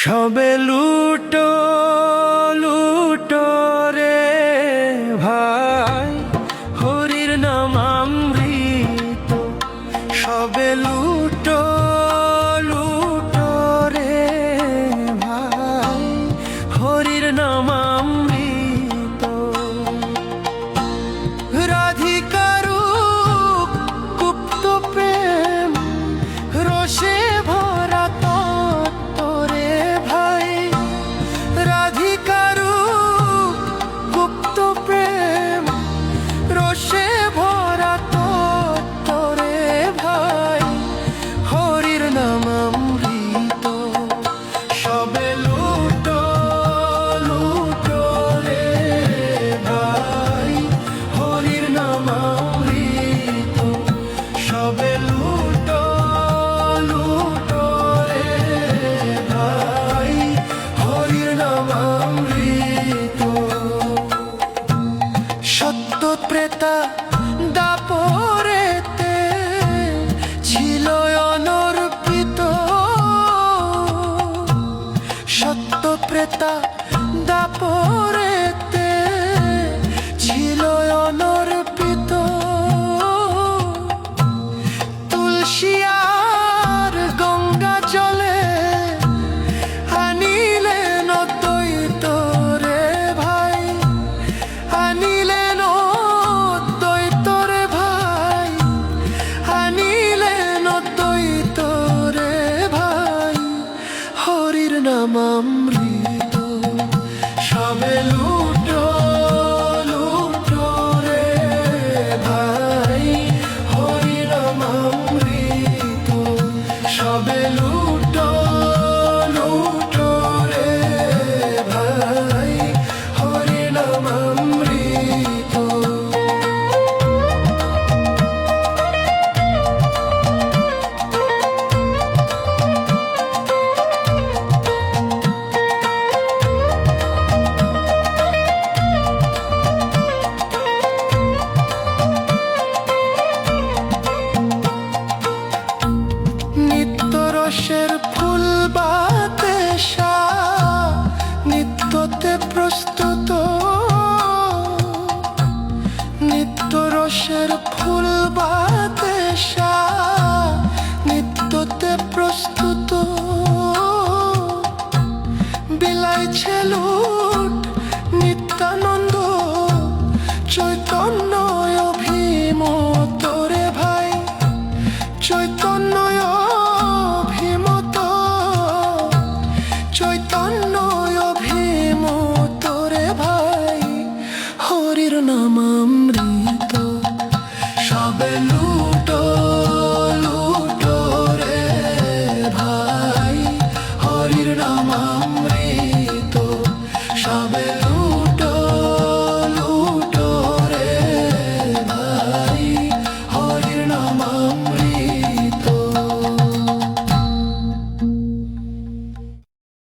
সবে লুটো সত্য প্রেতা দাপরেতে ছিল অনর্পিত। সত্য প্রেতা দাপরেতে ছিল অনর্পিত। তুলসিয়ার হরির রসের ফুল বাতেশা নিত্যতে প্রস্তুত। নিত্য রসের ফুল বাতেশা নিত্যতে প্রস্তুত। বিলাইছে লুট নিত্যানন্দ, চৈতন্য অভিমত নামামৃত সবে লুটো লুটো রে ভাই, হরির নামামৃত সবে লুটো লুটো রে ভাই, হরির নামামৃত